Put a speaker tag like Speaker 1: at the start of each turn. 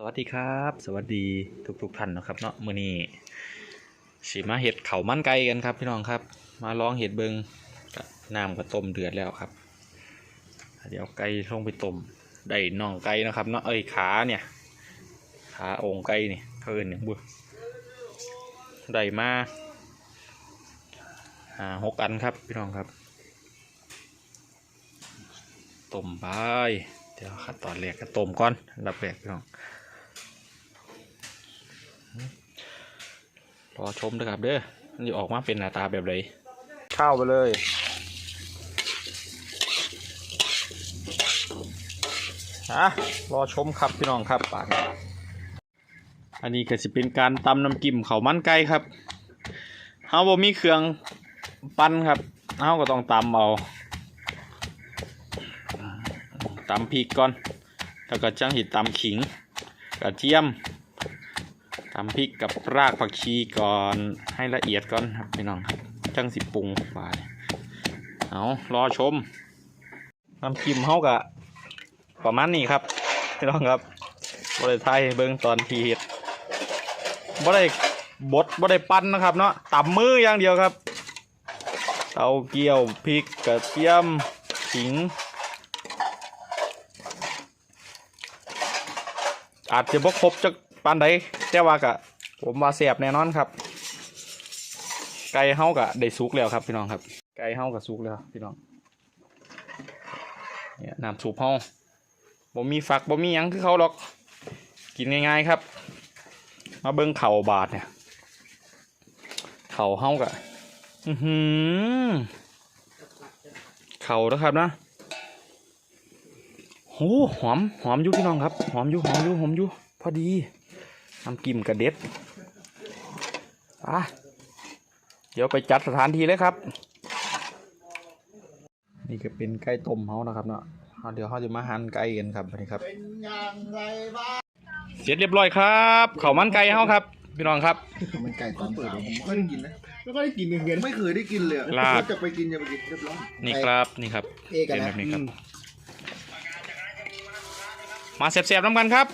Speaker 1: สวัสดีครับ สวัสดีทุกๆท่านนะครับเนาะมือนี้สิมาเห็ดเขามันไก่กันครับ พี่น้องครับ มาลองเห็ดเบิงน้ำก็ต้มเดือดแล้วครับ เดี๋ยวไก่ลงไปต้มได้น่องไก่นะครับเนาะเอ้ยขาเนี่ยขาองค์ไก่เนี่ยเขาเอินอย่างบุได้มาหาหกอันครับพี่น้องครับต้มไปเดี๋ยวขั้นตอนแรกก็ต้มก่อนอันดับแรกพี่น้อง รอชมด้วยครับเด้อมันจะออกมาเป็นหน้าตาแบบไหนข้าวไปเลยอะรอชมครับพี่น้องครับป่านนี้อันนี้ก็จะเป็นการตำน้ำจิ้มเขาวมันไก่ครับเฮาบ่มีเครื่องปั้นครับเฮาก็ต้องตำเอาตำพริกก่อน แล้วก็จังหิดตำขิงกระเทียมตำพริกกับรากผักชีก่อนให้ละเอียดก่อนครับพี่น้องครับจังสิปรุงไปเอารอชมน้ำจิ้มเฮากะประมาณนี้ครับพี่น้องครับบริไทยเบิ้งตอนทีเฮ็ดบ่ได้บดบ่ได้ปั้นนะครับเนาะตำมืออย่างเดียวครับเตาเกี๊ยวพริกกระเทียมขิง อาจจะบ่ครบจักปานใด แต่ว่ากะผมว่าเสียบแน่นอนครับ ไก่เฮากะได้สุกแล้วครับพี่น้องครับ ไก่เฮากะสุกแล้วพี่น้องเนี่ยน้ำซุปเฮาบ่มีฝักบ่มียังคือเขาหรอก กินง่ายๆครับ มาเบิ่งเข่าบาทเนี่ย เข่าเฮากะอือหือเข่านะครับนะโหหอมหอมอยู่พี่น้องครับ หอมอยู่หอมอยู่หอมอยู่พอดี น้ำกิมกระเด็ดอะเดี๋ยวไปจัดสถานที่เลยครับ นี่ก็เป็นไก่ต้มเฮานะครับเนาะเอาเดี๋ยวเขาจะมาหั่นไก่กันครับนี่ครับ
Speaker 2: เป็นอย่างไรบ้าง
Speaker 1: เสร็จเรียบร้อยครับข้าวมันไก่เฮาครับพี่น้องครับ
Speaker 2: มันไก่ตอนเปิดผมไม่เคยได้กินนะ
Speaker 3: ไม่ค่อยได้กินเงิน
Speaker 2: ไม่เคยได้กินเลยอะ
Speaker 1: ลาบ
Speaker 2: จะไปกินจะไปกินเรียบร้อย
Speaker 1: นี่ครับนี่ครับ
Speaker 3: เอก
Speaker 1: เป็น
Speaker 3: นะ
Speaker 1: แบบนี้ครับ มาเสียบๆน้ำกันครับ